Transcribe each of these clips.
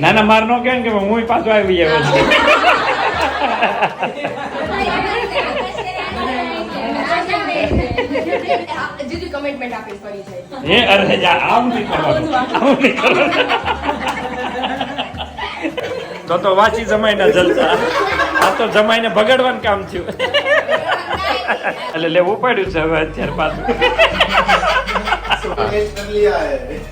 ના ના માર નો કેમ કે હું પાછો આવી જીજુ કમિટમેન્ટ ફરી જાય. એ અરે જા આમ નહીં કરવાનું. આમ નહીં કરવાનું. તો તો વાંચી જમાઈને જલસા. આ તો જમાઈને બગાડવાનું કામ થયું. એટલે લેવું ઉપાડ્યું છે હવે અત્યારે પાછું.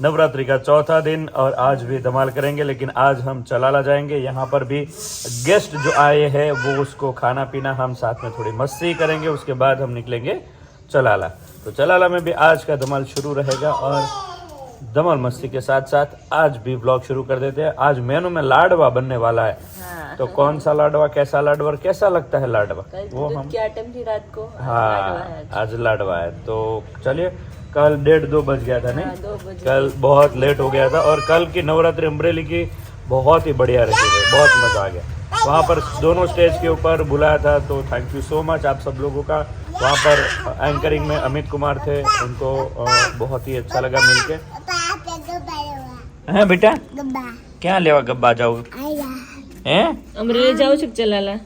नवरात्रि का चौथा दिन और आज भी धमाल करेंगे, लेकिन आज हम चलाला जाएँगे। यहाँ पर भी गेस्ट जो आए हैं, वो उसको खाना पीना हम साथ में थोड़ी मस्ती करेंगे, उसके बाद हम निकलेंगे चलाला। तो चलाला में भी आज का धमाल शुरू रहेगा और धमाल मस्ती के साथ साथ आज भी ब्लॉग शुरू कर देते हैं। आज मेनू में लाडवा बनने वाला है। हाँ, तो कौन सा लाडवा कैसा लाडवा और कैसा लगता है लाडवा? वो हम क्या आइटम थी रात को? हाँ आज। लाडवा है। तो चलिए कल डेढ़ दो बज गया था हाँ, नहीं दो कल बहुत लेट हो गया था और कल की नवरात्रि अम्ब्रेली की बहुत ही बढ़िया रही है बहुत मज़ा आ गया। वहाँ पर दोनों स्टेज के ऊपर बुलाया था तो थैंक यू सो मच आप सब लोगों का। वहाँ पर एंकरिंग में अमित कुमार थे उनको बहुत ही अच्छा लगा मिलके। है बेटा? क्या लेवा गब्बा जाओ। अमरेला जाओ चलाला।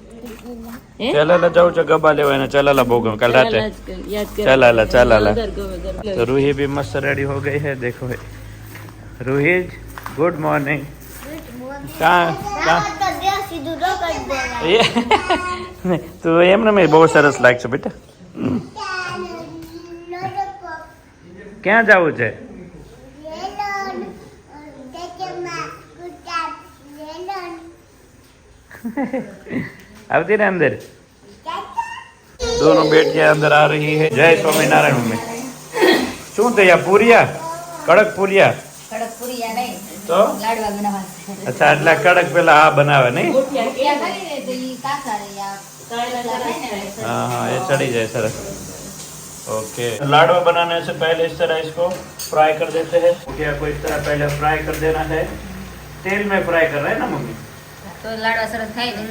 चलाला जाओ चा गब्बा लेवा ना? बोग कल रात चलाला चलाला तो रूही भी मस्त रेडी हो गई है देखो रूही गुड मॉर्निंग तो एम ना मैं बहुत सरस लाग छो बेटा। क्या? जाऊ जाए આવતી ને અંદર दोनों बेटियां अंदर आ रही है जय स्वामीनारायण मम्मी શું થયા પૂરિયા કડક પૂરિયા કડક પૂરિયા નહીં તો લાડવા બનાવવા અચ્છા એટલે કડક પેલા આ બનાવે નહીં પૂરિયા કરીને તો ઈ કાચા રહી આ हाँ हाँ ये चढ़ी जाए सर ओके लाडवा बनाने से पहले इस तरह इसको फ्राई कर देते हैं पूरिया को इस तरह पहले फ्राई कर देना है तेल में फ्राई कर रहे हैं ना मम्मी તો લાડવા સરસ થાય ને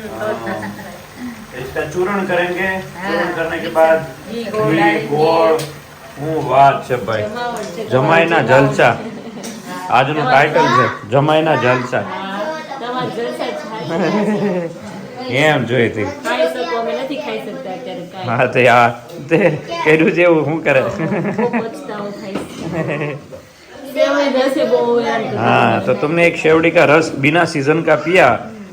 इसका चूरण करेंगे चूरण करने के बाद ઘી, ગોળ ઘી डाली ગોળ હું વાત છે ભાઈ જમાવટ છે. જમાઈના જલસા આજનું ટાઇટલ છે જમાઈના જલસા તમારા જલસા જ છે. એમ જોઈ હતી ખાઈ શકો અમે નથી ખાઈ શકતા અત્યારે કાંઈ. હા તે આ તે કર્યું છે એવું શું કરે બહુ પછતાવો થાય છે. સેવઈ રસે બહુ યાર हाँ तो तुमने एक शेवड़ी का रस बिना सीजन का पिया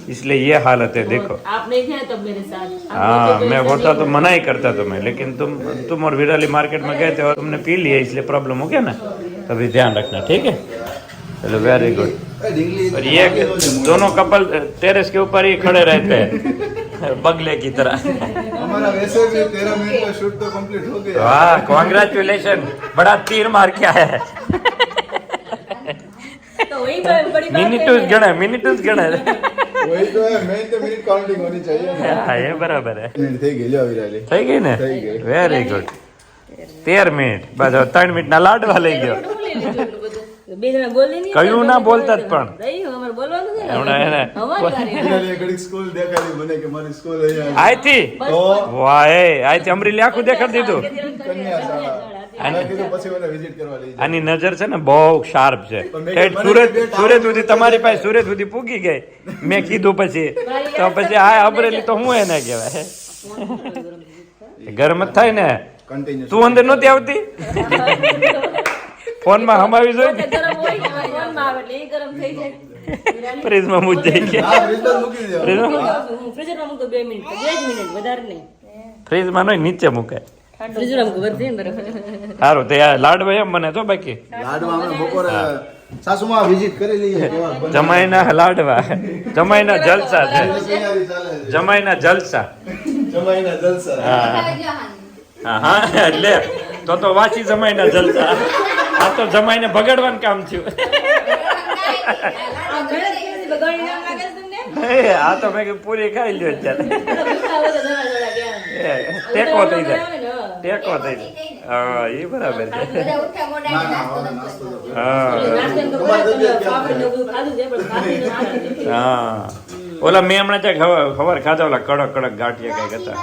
इसलिए ये हालत है देखो। आप नहीं थे तब मेरे साथ। हाँ मैं होता तो मना ही करता तुम्हें लेकिन तुम तुम और विराली मार्केट में गए थे और तुमने पी लिया इसलिए प्रॉब्लम हो गया ना। तभी ध्यान रखना ठीक है? चलो वेरी गुड और ये दोनों कपल टेरेस के ऊपर ही खड़े रहते हैं बगले की तरह। हमारा वैसे भी मिनट का शूट तो कंप्लीट हो गया। वाह बड़ा तीर मार के आया है। मिनिटूस गणे मिनिटूस गणे वही तो है मेन तो मिनट काउंटिंग होनी चाहिए ना હા એ બરાબર હે મિનિટ થઈ ગઈ લ્યો વિરાલી થઈ ગઈ ને થઈ ગઈ. વેરી ગુડ તેર મિનિટ બસ હવે ત્રણ મિનિટ ના લાડવા લઈ ગયો કેટલું લઈ લીધું એટલું બધું? બે જણા બોલે નહીં કયું ના બોલતા જ પણ. નહીં અમારે બોલવાનું છે ને. હમણાં એને અમારે વારી. વિરાલી એ ઘડીક સ્કૂલ દેખાડી મને કે મારી સ્કૂલ અહીંયા આયથી તો વાહ એ આયથી અમરેલી આખું દેખાડી દીધું આની નજર છે ને બહુ શાર્પ છે. સુરત સુરત સુધી તમારી પાસે સુરત સુધી પૂગી ગઈ. મેં કીધું પછી તો પછી આ અબરેલી તો હું એને કહેવાય? ગરમ જ થાય ને. તું અંદર નહોતી આવતી? ફોનમાં હમાવી જોઈ પોતે ગરમ હોય ને ફોનમાં આવે એટલે એ ગરમ થઈ જાય. ફ્રીજમાં મૂકી દેવા ફ્રીજમાં મૂકું બે મિનિટ બે મિનિટ વધારે નહીં. ફ્રીજમાં નહીં નીચે મૂકે. સારું તે લાડવા એમ મને તો બાકી. લાડવા અમે બપોરે સાસુમાં વિઝિટ કરી લઈએ જમાઈના લાડવા. જમાઈના જલસા છે. જમાઈના જલસા. જમાઈના જલસા. હા. હા હા એટલે તો તો વાંચી જમાઈના જલસા. આ તો જમાઈને બગાડવાનું કામ થયું. આ ઘરે કેવી બગાડી નામ લાગે છે તમને? એ, આ તો મેં પૂરી ખાઈ લ્યો અત્યારે. ટેકો થઈ જાય. ટેકો થઈ હા એ બરાબર છે. ના ના. હા. ને ઓલા મેં હમણાં ત્યાં ખબર ખાધા ઓલા કડક કડક ગાંઠિયા કંઈક હતા.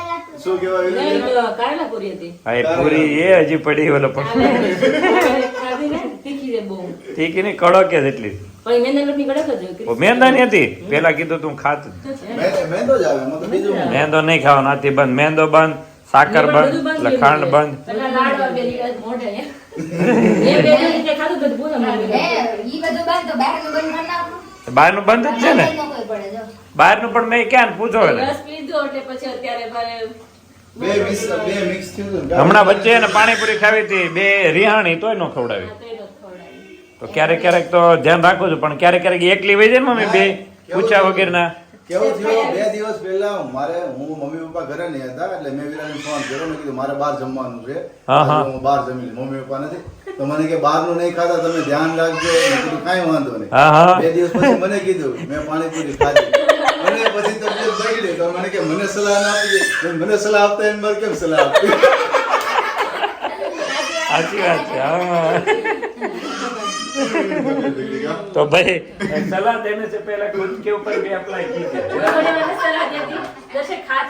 શું કહેવાય? પૂરી હા એ પૂરી એ હજી પડી ઓલો ને, તીખી છે બહુ. ઠીક નહીં કડક જ એટલી. એ મેંદાની હતી? પેલા કીધું તું ખાત? મેંદો નહીં ખાવાનો આથી બંધ. મેંદો બંધ. સાકર બંધ લખાણ બંધ બહાર. ઈ બધું જ છે ને? બહારનું બહારનું પણ મેં ક્યાં પૂછો એને? રસ પીધો એટલે પછી અત્યારે મારે બે મિક્સ બે મિક્સ થયું હતું ને. હમણાં વચ્ચે ને પાણીપુરી ખાવી હતી બે રિહાણી તોય ન ખવડાવી. તો ક્યારેક ક્યારેક તો ધ્યાન રાખું છું પણ ક્યારેક ક્યારેક એકલી વહી જાય ને મમ્મી બે પૂછ્યા વગરના. કેવું થયો? બે દિવસ પહેલા મારે હું મમ્મી પપ્પા ઘરે નહીં હતા એટલે મેં વિરાને ફોન કર્યો. મેં કીધું મારે બહાર જમવાનું છે. હા, હા. આજે હું. બહાર જમી મમ્મી પપ્પા નથી. તો મને કે બહારનું નહીં ખાતા તમે ધ્યાન રાખજો. મેં કીધું કાંઈ વાંધો નહીં. હા હા. બે દિવસ પછી મને કીધું મેં પાણીપુરી ખાધી. અને પછી તબિયત બગડી. તો મને કે મને સલાહ ના આપી દે મને સલાહ આપતા એમ મારે કેમ સલાહ આપી સાચી વાત છે હા. तो भाई सलाह देने से पहले खुद के ऊपर भी अप्लाई की थी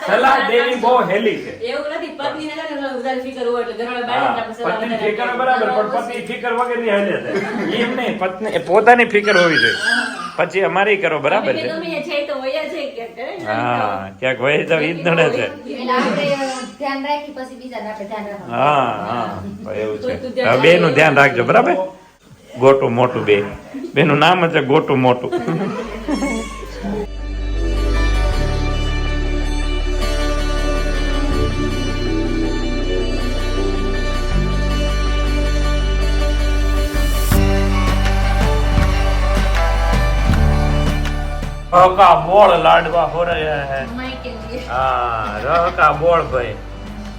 सलाह दी थी છે. એવું નથી પત્ની ને લઈને ઉધાર ફિકર હોય એટલે ઘરવાળા બાળક આપણે પત્ની ફિકર બરાબર પણ પત્ની ફિકર વગરની હાલે છે. એમ નહીં પત્ની પોતાની ફિકર હોવી જોઈએ. પછી અમારે કરો બરાબર છે. હા ક્યાંક વહી તો ઈદ નડે છે. હા હા એવું છે. બે નું ધ્યાન રાખજો બરાબર? ગોટું મોટું બે બેનું નામ જ છે ગોટું મોટું रह का बोल लाडवा हो रहा है માય કે નહીં. हाँ रह का बोल भाई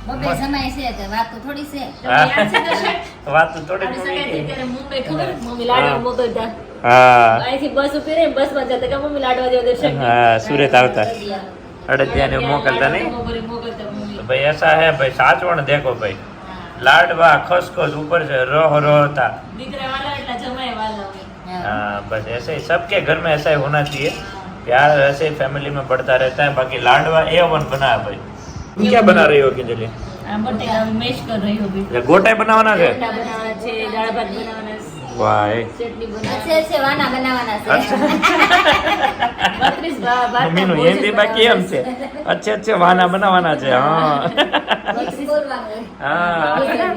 બબે સમય છે કે વાત તો થોડી છે તમને યાદ છે દર્શક? વાત તો થોડી આપણે થોડી સગાઈ થઈ હતી. ત્યારે મુંબઈ ખબર? મમ્મી લાડવા મોકલતા. હા અહીંથી બસ ઉભી રહે, બસમાં જતા કે મમ્મી લાડવા દેવા દર્શક. હા સુરત આવતા અડદિયા ને મોકલતા નહીં બપોરે મોકલતા મમ્મી. तो भाई ऐसा है भाई साचवण देखो भाई लाडवा खसखस ऊपर से रह रहता દીકરા વાલા એટલા જમાય વાલા હોય. हाँ बस ऐसे ही सबके घर में ऐसा ही होना चाहिए प्यार ऐसे ही फैमिली में बढ़ता रहता है बाकी लाडवा ए वन बना है भाई तुम क्या बना रही हो किंजली આ બટેકા મેશ કરી રહી હોબી. ये गोटाई बनावाना है રોટલા બનાવવાના છે, દાળ ભાત બનાવવાના છે, वाह ए। ચટણી છે છે વાના બનાવવાના છે अच्छा બત્રીસ ભા- ભાતના મમ્મી નું ભોજન હિન્દી બાકી એમ છે અચ્છે અચ્છે વાના બનાવવાના છે હા બસ બોલવાનું હા બનાવવાના.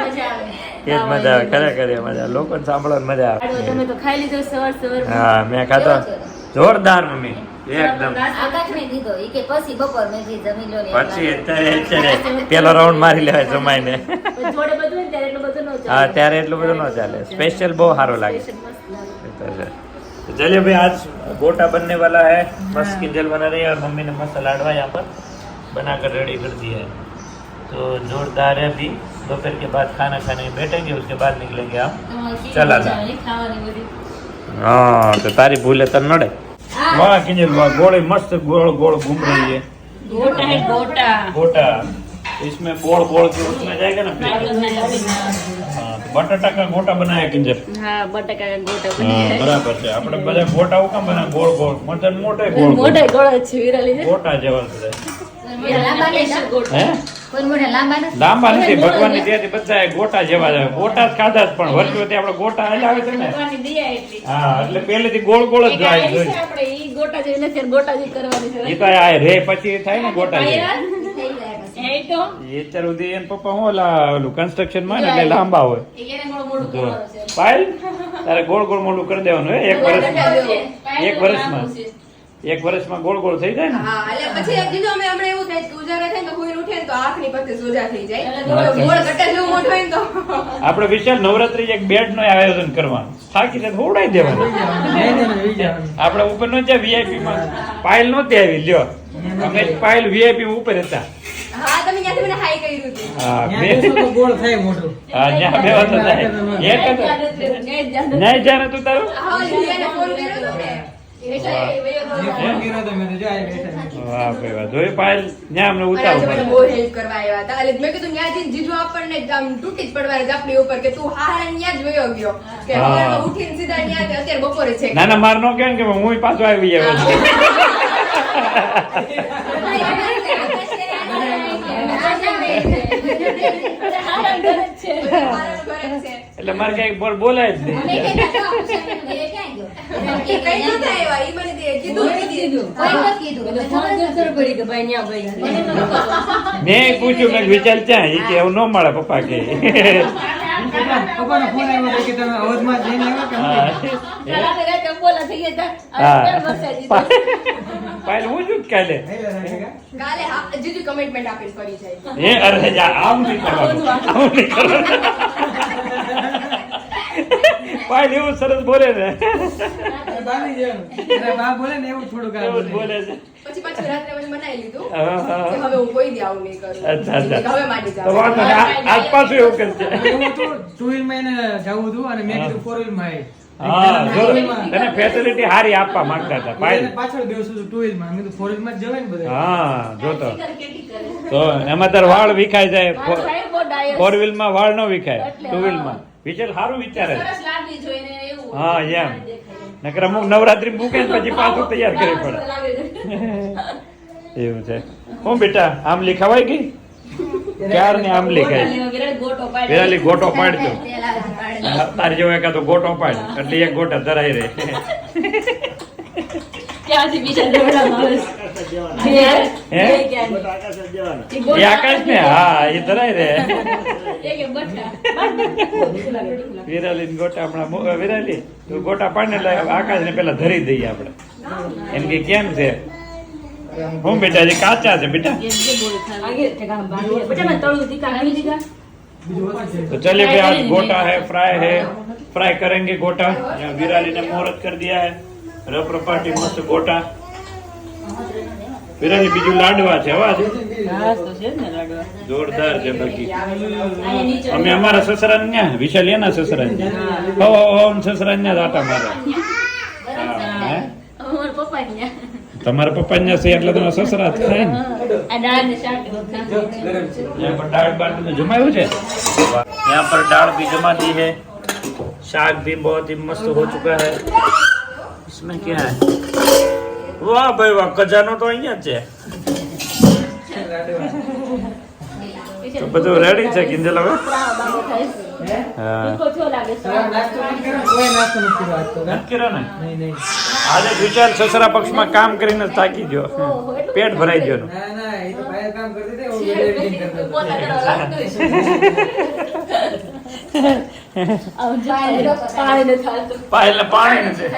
મજા આવે. એ જ મજા આવે ખરેખર એ મજા આવે લોકોને સાંભળવાની મજા લાડવો તમે આવે તો ખાઈ લીધો સવાર સવાર હા મેં ખાધો જોરદાર મમ્મી. એકદમ. પછી અત્યારે પેલો રાઉન્ડ મારી લેવાય જમાઈને. હા ત્યારે એટલું બધું ન ચાલે. સ્પેશિયલ બહુ સારો લાગે. ચલિયો ભાઈ આજ ગોટા બનને વાલા હે. મસ્ત કિંજલ બના રહી મમ્મી ને મસ્ત લાડવા यहाँ पर बना कर रेडी कर दिया है तो जोरदार है अभी दोपहर के बाद खाना खाने बैठेंगे उसके बाद निकलेंगे आप चला કેવી ચાલ મજા આલા. આવે ખાવાની બધી. हाँ तो तारी भूले तो नड़े वाह किंजल वाह गोली मस्त गोल गोल घूम रही है ગોટા હે ગોટા गोटा इसमें बोल बोल के उसमें जाएगा ना फिर हाँ तो बटाटा का गोटा बनाया किंजल હા બટાકા ગોટા હા બરાબર છે આપણે બધા ગોટા ઉકામ બના ગોળ ગોળ મતલબ મોટે ગોળ ગોળ મોટા ગોળા છે વિરાલી છે ગોટા જેવા બધા લાંબા નહીં ના? હે કોઈ મોઢા લાંબા નથી. ભગવાનની દયાથી બધા ગોટા જેવા જ ગોટા જ ખાધા જ પણ વર્ષોથી આપણે ગોટા હલાવે છે ને? ભગવાનની દયા એટલી. હા એટલે પહેલેથી ગોળ ગોળ જ જાય આપણે ઈ ગોટા જેવી નથી ગોટા જેવી કરવાની છે. એ તો આ રે પછી થાય ને ગોટા જેવી. જાય પછી. એ તો. એ અત્યાર સુધી એન પપ્પા હું ઓલા ઓલું કન્સ્ટ્રક્શનમાં ને એટલે લાંબા હોય. પાયલ? તારે ગોળ ગોળ મોડું કરી દેવાનું હે એક વર્ષમાં એક વર્ષમાં. એક વર્ષમાં ગોળ ગોળ થઈ જાય ને? હા એટલે પછી એમ કીધું અમે હમણાં એવું થાય કે રહે થાય તો કોઈ ઉઠે તો આંખની પાસે સોજા થઈ જાય. એટલે ગોળ ગટ્ટા જેવું મોટું હોય તો. આપણે વિશાલ નવરાત્રી એક બેડનું આયોજન કરવાનું. થાકી જાય ઉડાઈ દેવાનું. આપણે ઉપર નો જ્યાં વીઆઈપી માં. પાયલ નહોતી આવી લ્યો. અમે પાયલ વીઆઈપી ઉપર હતા. હા તમે ત્યાંથી મને હાઈ કર્યું હતું. હા બે ગોળ થાય મોટું હા ત્યાં બે હતા એક હતો. નહીં જાણે તું તારું? હા ફોન કર્યો વાહ. ભાઈ વાહ. જોઈ પાયલ ન્યા અમને ઉતારો મને બહુ હેલ્પ કરવા આવ્યા હતા. એટલે મેં કીધું ન્યા જઈને જીજુ આપણને આમ તૂટી જ પડવાની આપણી ઉપર કે તું હારા ન્યા જ વયો ગયો. કે હા. સવારમાં ઉઠીને સીધા ન્યા કે અત્યારે બપોરે છે. ના ના માર નો કેમ કે હું પાછો આવી ગયો છું. એટલે મારે કઈ બોલ બોલાય જ નહીં. મેં પૂછ્યું, મેં વિચાર ક્યાં કે, એવું ન મળે પપ્પા કે પપ્પાનો ફોન આવ્યો કે તમે અવધમાં જઈને આવ્યા કે. હા. આજે કેમ વરસાદ દીધો? પાયલ હું છું કાલે આયલા રાખે કે? કાલે જીજુ કમિટમેન્ટ આપીને ફરી જાય હે અરે આમ નહીં કરવાનું આમ નહીં કરવાનું પાયલ એવું સરસ બોલે ને એ બાની જેવું. બા બોલે ને એવું થોડું કામ એવું બોલે. બોલે છે પછી પાછું રાત્રે મને મનાઈ લીધું હા, હા. કે હવે હું કોઈ દી આવું નહીં કરું અચ્છા અચ્છા હવે માની જાવ વાંધો નહીં. આજ પાછું એવું કરશે એવું હતું, two wheel માં એને જવું હતું અને મેં કીધું four wheel માં આય. હા જો Two wheel માં. તને ફેસિલિટી સારી આપવા માંગતા હતા પાયલ પાછળ બેસું છું two માં. મેં કીધું four wheel માં જ જવાય ને બધા. હા જો તો તો એમાં તાર વાળ વિખાય જાય છે. ફોર વ્હીલમાં વાળ ન વિખાય ટુ વ્હીલમાં વિચાર સારું વિચારે. હા એમ. નકર અમુક નવરાત્રી મૂકે પછી પાછું તૈયાર કરવી પડે. એવું છે. હું બેટા આમ લીખાવાય ગઈ? ક્યાર ને આમ લીખાય. વિરાલી ગોટો પાડજો તારી જેવો એકાદો ગોટો પાડ. એટલે એક ગોટા ધરાય રહે. ક્યાંથી બીજા દેવડામાં આવે છે. હે? એ ક્યાંની? એ એ ગોટા આકાશ ને હા એ ધરાઈ રહે એ કે બટા. મીઠું લાગે, મીઠું લાગે. વિરાલી ને ગોટા હમણાં મો- વિરાલી તું ગોટા પાડ ને એટલે આકાશ ને પેલા ધરી દઈએ આપણે એમ કે કેમ છે હું બેટા હજી કાચા છે બેટા આગે ઠેકાણા બાંધીએ. બટા મેં તળું તીખા ખાઈ લીધા. બીજું ઓછું છે. तो चलिए भाई आज गोटा है फ्राई है फ्राई करेंगे गोटा यहाँ विराली ने मुहूर्त कर दिया है રપ્રપાટી મસ્ત ગોટા. વિરાજી બીજું લાડવા છે હવા જોરદાર છે બાકી અમે અમારા સસરા ન્યા વિશાલ એના સસરા ન્યા. સસરા ન્યા દાટા મારા. તમારા પપ્પા ન્યા છે એટલે તમારા સસરા થાય ને? દાળ બાળ તમે જમાયું છે? ત્યાં પર દાળ ભી જમા દી હે. શાક ભી બહુ મસ્ત હો ચુકા હે. इसमें क्या है वाह भाई वाह खजानो तो અહીંયા જ છે તો બધું રેડી છે કિંજલ હવે ત્રાવા બાબો થાય. હા તીખો થયો લાગે છે. તમે નાસ્તો નથી કર્યો? કોઈ નાસ્તો નથી કર્યો આજ તો, નથી કર્યો ને નહીં, નહીં. આજે વિચાર સસરા પક્ષમાં કામ કરીને જ થાકી ગયો પેટ ભરાઈ ગયો ના, ના, એ તો ભાઈ કામ કરતી હતી, હું video editing કરતો હતો. પોતા કરવા લાગતું છે. આમ જાય, પાણી નથી હાલતું. પાયલ પાણી નથી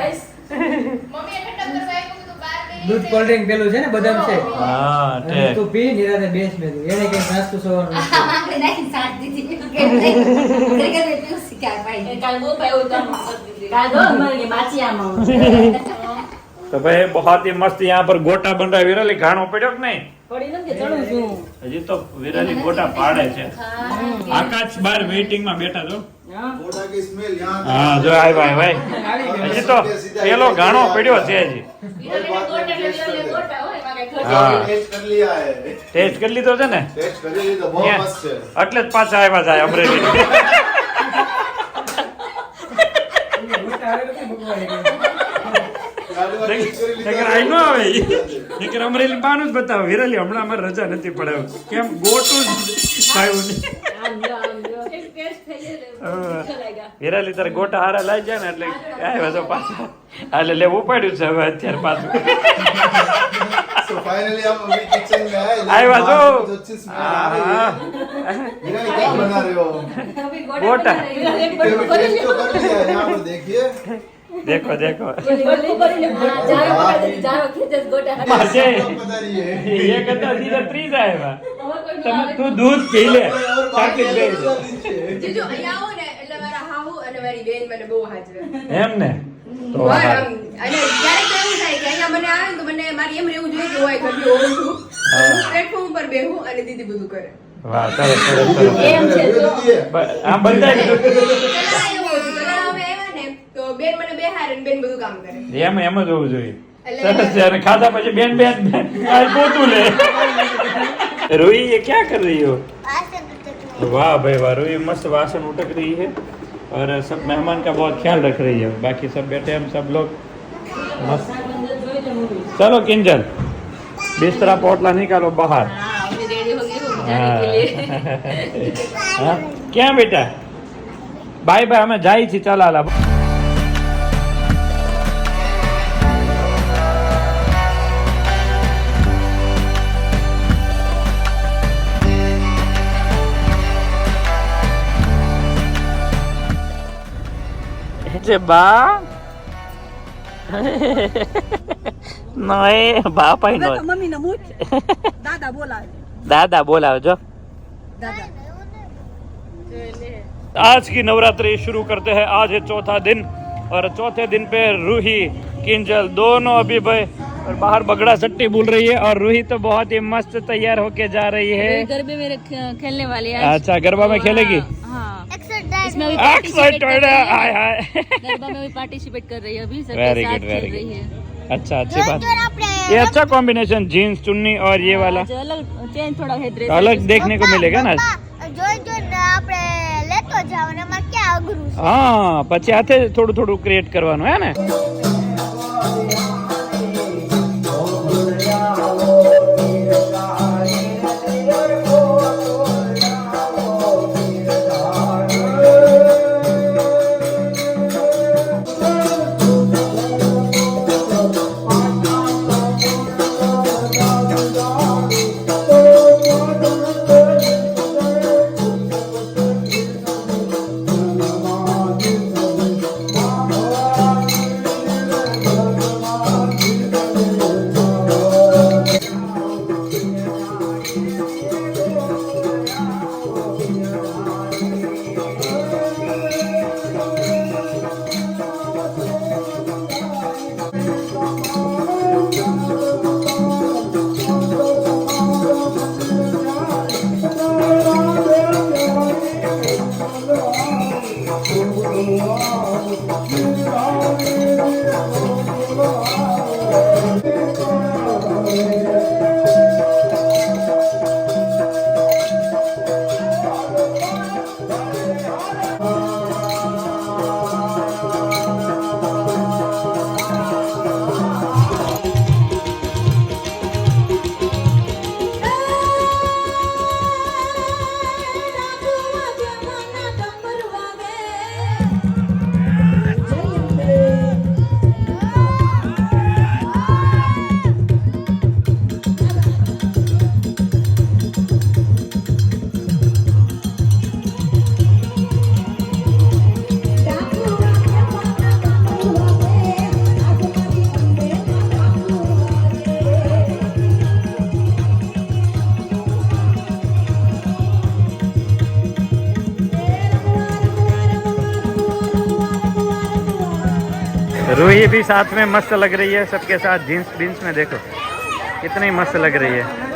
દૂધ કોલ્ડ ડ્રિંક પેલું છે ને બદામ છે? હા ઠીક. તું પી નિરાતે બેસ મે. એને કઈ નાસ્તો સવારનો નથી. નાખી સાત દીધી. કે કે કે ઘરે પીવું ભાઈ. કાલ બહુ ભાઈ ઉતાર કાલ બહુ મને માચી આમાં તો ભાઈ बहुत ही मस्त यहाँ पर गोटा बन रहा है विरली घाणो પડ્યો કે નહીં પડી નથી કે ચડું છું હજી તો વિરાલી ગોટા પાડે છે આકાશ બાર વેઇટિંગ માં બેઠા છો गोटा की स्मेल यहाँ હા જો આવ્યા ભાઈ હજી તો પેલો ઘાણો પડ્યો છે હજી ગોટા હોય એમાં કઈ ખર્ચો હા. टेस्ट कर लिया है ટેસ્ટ કરી લીધો છે ને टेस्ट कर लिया तो बहुत ત્યાં. मस्त है એટલે જ પાછા આવ્યા જાય અમરેલી આઈ નો આવે નકર અમરેલી બાનું જ બતાવો વિરલી હમણાં અમારે રજા નથી પડે કેમ ગોટું જ થયું નહીં આમ જો આમ જો એક ટેસ્ટ થઈ જાય હા. એટલે ભૂખ લાગ્યા. વિરાલી તારે ગોટા હારા લાઈ જાય ને એટલે આવ્યા તો પાછા એટલે લેવું પડ્યું છે હવે અત્યારે પાછું सो फाइनली हम अभी किचन में आए लेकिन આવ્યા बाहर છો कुछ अच्छी स्मेल आ रही હા. है मीरा क्या बना रहे हो હવે ગોટા. બનાવી એક ये બટકું टेस्ट કરી तो कर लिया है यहाँ पर देखिए દેખો દેખો. તું દૂધ પી લે. બહુ હાજર. એમ ને? તો અને થાય કે મને આવે મને મારી એમ રહેવું જોઈએ કે હોય પ્લેટફોર્મ પર બેહું અને દીદી બધું કરે. એમ છે બેન મને બેહારે ને બેન બધું કામ કરે એમ એમ જ હોવું જોઈએ એટલે- સરસ છે અને ખાધા પછી બેન બેન બેન આ પોતું લે રોઈ ये क्या कर रही हो वाह भाई वाह रोई मस्त वासन उटक रही है और सब मेहमान का बहुत ख्याल रख रही है बाकी सब बैठे हम सब लोग मस्त चलो किंजल बिस्तरा पोटला निकालो बाहर हाँ अभी रेडी हो गई हूँ जाने के लिए हाँ हाँ? ક્યાં બેટા બાય બાય અમે જાય છીએ ચાલ હાલા જે બા નય બા પાઈ નો મમ્મી ને મૂક દાદા બોલાવે દાદા બોલાવો જો आज की नवरात्रि शुरू करते हैं आज है चौथा दिन और चौथे दिन पे रूही किंजल दोनों अभी भाई और बाहर बगड़ा सट्टी बोल रही है और रूही तो बहुत ही मस्त तैयार होके जा रही है गरबे में खे- खेलने वाली है अच्छा गरबा में खेलेगी हाँ इसमें अभी एक्साइटेड participate कर रही है। हाय हाय गरबा में भी पार्टिसिपेट कर रही है अभी सबके वेरी साथ गुड खेल वेरी रही है गुड अच्छा अच्छी बात ये अच्छा कॉम्बिनेशन जीन्स चुन्नी और ये वाला जो अलग चेंज थोड़ा है ड्रेस अलग देखने को मिलेगा ना જોઈ જોઈને આપણે લેતો જાવ અને એમાં ક્યાં અઘરું છે હા પછી હાથે થોડું થોડું ક્રિએટ કરવાનું હે ને रूही भी साथ में मस्त लग रही है सबके साथ जीन्स बीन्स में देखो कितनी मस्त लग रही है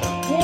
我